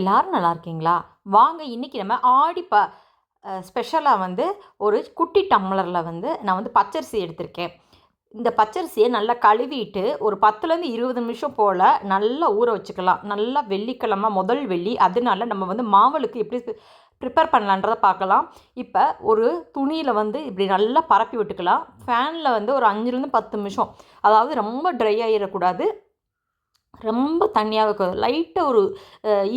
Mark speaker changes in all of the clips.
Speaker 1: எல்லாரும் நல்லா இருக்கீங்களா? வாங்க இன்றைக்கி நம்ம ஆடி ப ஸ்பெஷலாக வந்து ஒரு குட்டி டம்ளரில் வந்து நான் வந்து பச்சரிசி எடுத்திருக்கேன். இந்த பச்சரிசியை நல்லா கழுவிட்டு ஒரு பத்துலேருந்து இருபது நிமிஷம் போல் நல்லா ஊற வச்சுக்கலாம். நல்லா வெள்ளிக்கிழமை முதல் வெள்ளி அதனால நம்ம வந்து மாவளுக்கு எப்படி ப்ரிப்பேர் பண்ணலான்றதை பார்க்கலாம். இப்போ ஒரு துணியில் வந்து இப்படி நல்லா பரப்பி விட்டுக்கலாம். ஃபேனில் வந்து ஒரு அஞ்சுலேருந்து பத்து நிமிஷம். அதாவது ரொம்ப ட்ரை ஆகிடக்கூடாது ரொம்ப தண்ணியாக இருக்கும். லைட்டாக ஒரு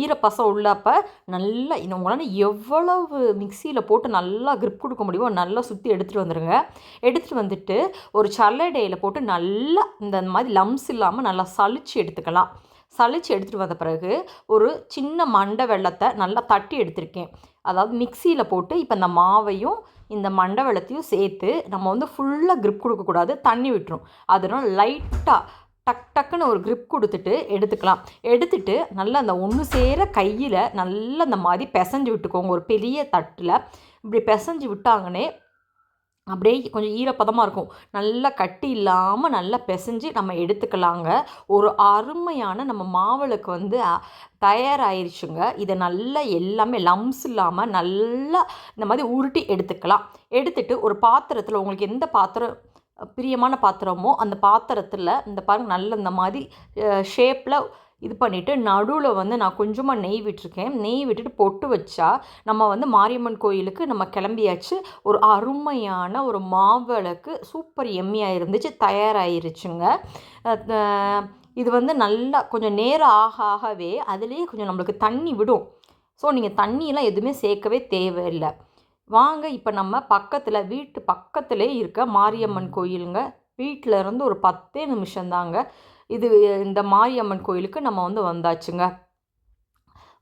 Speaker 1: ஈரப்பசம் உள்ளப்போ நல்லா உங்களால் எவ்வளவு மிக்சியில் போட்டு நல்லா க்ரிப் கொடுக்க முடியுமோ நல்லா சுற்றி எடுத்துகிட்டு வந்துடுங்க எடுத்துகிட்டு வந்துட்டு ஒரு சல்லடையில் போட்டு நல்லா இந்த மாதிரி லம்ஸ் இல்லாமல் நல்லா சளிச்சு எடுத்துக்கலாம். சளிச்சு எடுத்துகிட்டு வந்த பிறகு ஒரு சின்ன மண்டை வெள்ளத்தை நல்லா தட்டி எடுத்திருக்கேன். அதாவது மிக்சியில் போட்டு இப்போ இந்த மாவையும் இந்த மண்டை வெள்ளத்தையும் சேர்த்து நம்ம வந்து ஃபுல்லாக க்ரிப் கொடுக்கக்கூடாது. தண்ணி விட்டுரும். அதனால் லைட்டாக டக் டக்குன்னு ஒரு க்ரிப் கொடுத்துட்டு எடுத்துக்கலாம். எடுத்துட்டு நல்லா அந்த ஒன்று சேர கையில் நல்லா அந்த மாதிரி பிசைஞ்சு விட்டுக்கோங்க. ஒரு பெரிய தட்டில். இப்படி பிசைஞ்சு விட்டாங்கன்னே அப்படியே கொஞ்சம் ஈரப்பதமாக இருக்கும். நல்லா கட்டி இல்லாமல் நல்லா பிசைஞ்சு நம்ம எடுத்துக்கலாங்க. ஒரு அருமையான நம்ம மாவளுக்கு வந்து தயாராகிருச்சுங்க இதை நல்லா எல்லாமே லம்ஸ் இல்லாமல் நல்லா இந்த மாதிரி உருட்டி எடுத்துக்கலாம். எடுத்துட்டு ஒரு பாத்திரத்தில் உங்களுக்கு எந்த பாத்திரம் பிரியமான பாத்திரமோ அந்த பாத்திரத்தில் இந்த பாருங்கள் நல்ல இந்த மாதிரி ஷேப்பில் இது பண்ணிவிட்டு நடுவில் வந்து நான் கொஞ்சமாக நெய் விட்டுருக்கேன். நெய் விட்டுட்டு பொட்டு வச்சா நம்ம வந்து மாரியம்மன் கோயிலுக்கு நம்ம கிளம்பியாச்சு. ஒரு அருமையான ஒரு மாவிளக்கு சூப்பர் எம்மியாக இருந்துச்சு தயாராகிருச்சுங்க இது வந்து நல்லா கொஞ்சம் நேரம் ஆக ஆகவே அதுலேயே கொஞ்சம் நம்மளுக்கு தண்ணி விடும். ஸோ நீங்கள் தண்ணியெலாம் எதுவுமே சேர்க்கவே தேவையில்லை. வாங்க இப்போ நம்ம பக்கத்தில் வீட்டு பக்கத்துலேயே இருக்க மாரியம்மன் கோயிலுங்க. வீட்டில் இருந்து ஒரு பத்தே நிமிஷந்தாங்க. இது இந்த மாரியம்மன் கோயிலுக்கு நம்ம வந்து வந்தாச்சுங்க.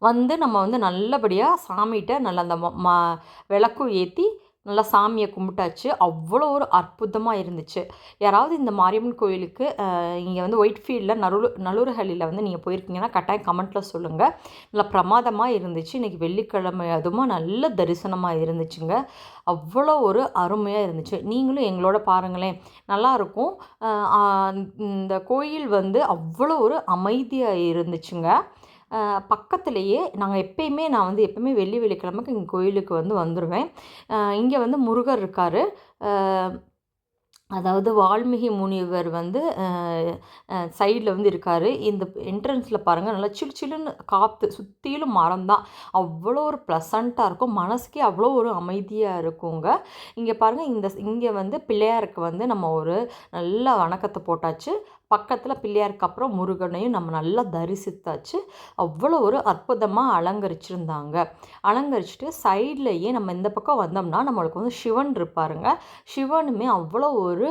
Speaker 1: வந்து நம்ம வந்து நல்லபடியாக சாமிகிட்ட நல்லா அந்த மா விளக்கும் ஏற்றி நல்லா சாமியை கும்பிட்டாச்சு. அவ்வளோ ஒரு அற்புதமாக இருந்துச்சு. யாராவது இந்த மாரியம்மன் கோயிலுக்கு இங்கே வந்து ஒயிட் ஃபீல்டில் நலுறு நலுறுகளில் வந்து நீங்கள் போயிருக்கீங்கன்னா கட்டாயம் கமெண்ட்டில் சொல்லுங்கள் நல்லா பிரமாதமாக இருந்துச்சு. இன்றைக்கி வெள்ளிக்கிழமை அதுவும் நல்ல தரிசனமாக இருந்துச்சுங்க. அவ்வளோ ஒரு அருமையாக இருந்துச்சு. நீங்களும் எங்களோட பாருங்களேன். நல்லாயிருக்கும் இந்த கோயில் வந்து அவ்வளோ ஒரு அமைதியாக இருந்துச்சுங்க. பக்கத்துலேயே நாங்கள் எப்பயுமே நான் வந்து எப்பயுமே வெள்ளி வெள்ளிக்கிழமைக்கு இங்கே கோயிலுக்கு வந்து வந்துடுவேன் இங்கே வந்து முருகர் இருக்கார். அதாவது வால்மீகி முனிவர் வந்து சைடில் வந்து இருக்கார். இந்த என்ட்ரன்ஸில் பாருங்கள் நல்லா சில்லு சில்லுன்னு காற்று சுற்றிலும் மரம் தான் அவ்வளோ ஒரு ப்ளசண்ட்டாக இருக்கும். மனசுக்கே அவ்வளோ ஒரு அமைதியாக இருக்குங்க. இங்கே பாருங்கள் இந்த இங்கே வந்து பிள்ளையாருக்கு வந்து நம்ம ஒரு நல்ல வணக்கத்தை போட்டாச்சு. பக்கத்தில் பிள்ளையாருக்கு அப்புறம் முருகனையும் நம்ம நல்லா தரிசித்தாச்சு. அவ்வளோ ஒரு அற்புதமாக அலங்கரிச்சிருந்தாங்க. அலங்கரிச்சுட்டு சைட்லேயே நம்ம இந்த பக்கம் வந்தோம்னா நம்மளுக்கு வந்து சிவன் இருப்பாருங்க. சிவனுமே அவ்வளோ ஒரு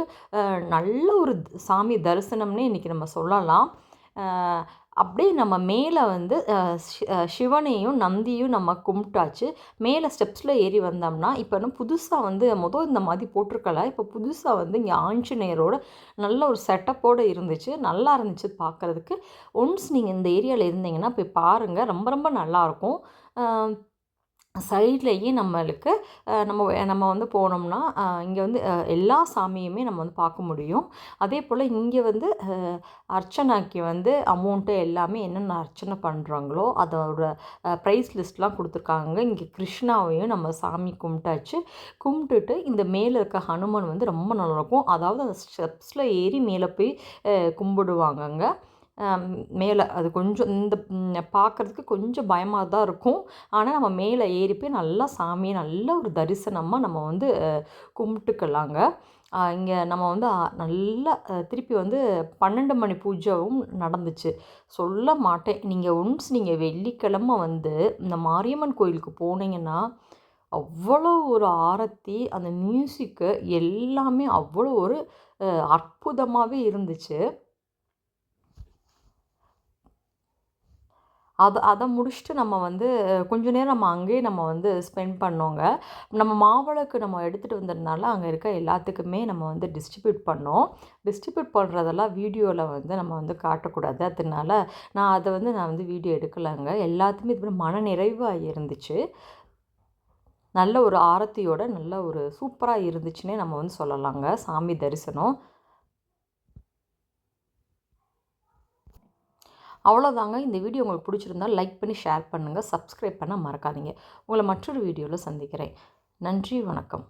Speaker 1: நல்ல ஒரு சாமி தரிசனம்னே இன்றைக்கி நம்ம சொல்லலாம். அப்படியே நம்ம மேலே வந்து சிவனையும் நந்தியும் நம்ம கும்பிட்டாச்சு. மேலே ஸ்டெப்ஸில் ஏறி வந்தோம்னா இப்போ இன்னும் புதுசாக வந்து மொதல் இந்த மாதிரி போட்டிருக்கல. இப்போ புதுசாக வந்து இங்கே ஆஞ்சநேயரோட நல்ல ஒரு செட்டப்போடு இருந்துச்சு. நல்லா இருந்துச்சு பார்க்குறதுக்கு ஒன்ஸ் நீங்கள் இந்த ஏரியாவில் இருந்தீங்கன்னா போய் பாருங்கள் ரொம்ப ரொம்ப நல்லாயிருக்கும் சைட்லேயே நம்மளுக்கு நம்ம நம்ம வந்து போனோம்னா இங்கே வந்து எல்லா சாமியுமே நம்ம வந்து பார்க்க முடியும். அதே போல் இங்கே வந்து அர்ச்சனைக்கு வந்து அமௌண்ட்டு எல்லாமே என்னென்ன அர்ச்சனை பண்ணுறாங்களோ அதோட ப்ரைஸ் லிஸ்ட்லாம் கொடுத்துருக்காங்க. இங்கே கிருஷ்ணாவையும் நம்ம சாமி கும்பிட்டாச்சு. கும்பிட்டுட்டு இந்த மேலே இருக்க ஹனுமன் வந்து ரொம்ப நல்லாயிருக்கும் அதாவது அந்த ஸ்டெப்ஸில் ஏறி மேலே போய் கும்பிடுவாங்கங்க. மேலே அது கொஞ்சம் இந்த பார்க்குறதுக்கு கொஞ்சம் பயமாக தான் இருக்கும். ஆனால் நம்ம மேலே ஏறி போய் நல்லா சாமியை நல்ல ஒரு தரிசனமாக நம்ம வந்து கும்பிட்டுக்கலாங்க. இங்கே நம்ம வந்து நல்லா திருப்பி வந்து பன்னெண்டு மணி பூஜாவும் நடந்துச்சு. சொல்ல மாட்டேன். நீங்கள் ஒன்ஸ் நீங்கள் வெள்ளிக்கிழமை வந்து இந்த மாரியம்மன் கோயிலுக்கு போனீங்கன்னா அவ்வளோ ஒரு ஆரத்தி அந்த மியூசிக்கு எல்லாமே அவ்வளோ ஒரு அற்புதமாகவே இருந்துச்சு. அதை அதை முடிச்சுட்டு நம்ம வந்து கொஞ்ச நேரம் நம்ம அங்கேயே நம்ம வந்து ஸ்பெண்ட் பண்ணோங்க. நம்ம மாவளக்கு நம்ம எடுத்துகிட்டு வந்ததுனால அங்கே இருக்க எல்லாத்துக்குமே நம்ம வந்து டிஸ்ட்ரிபியூட் பண்ணோம். டிஸ்ட்ரிபியூட் பண்ணுறதெல்லாம் வீடியோவில் வந்து நம்ம வந்து காட்டக்கூடாது. அதனால நான் அதை வந்து நான் வந்து வீடியோ எடுக்கலைங்க. எல்லாத்துமே இது மன நிறைவாக இருந்துச்சு. நல்ல ஒரு ஆரத்தியோட நல்ல ஒரு சூப்பராக இருந்துச்சுன்னே நம்ம வந்து சொல்லலாங்க. சாமி தரிசனம். அவ்வளோதாங்க. இந்த வீடியோ உங்களுக்கு பிடிச்சிருந்தா லைக் பண்ணி ஷேர் பண்ணுங்கள் சப்ஸ்கிரைப் பண்ண மறக்காதீங்க. உங்களை மற்றொரு வீடியோவில் சந்திக்கிறேன். நன்றி வணக்கம்.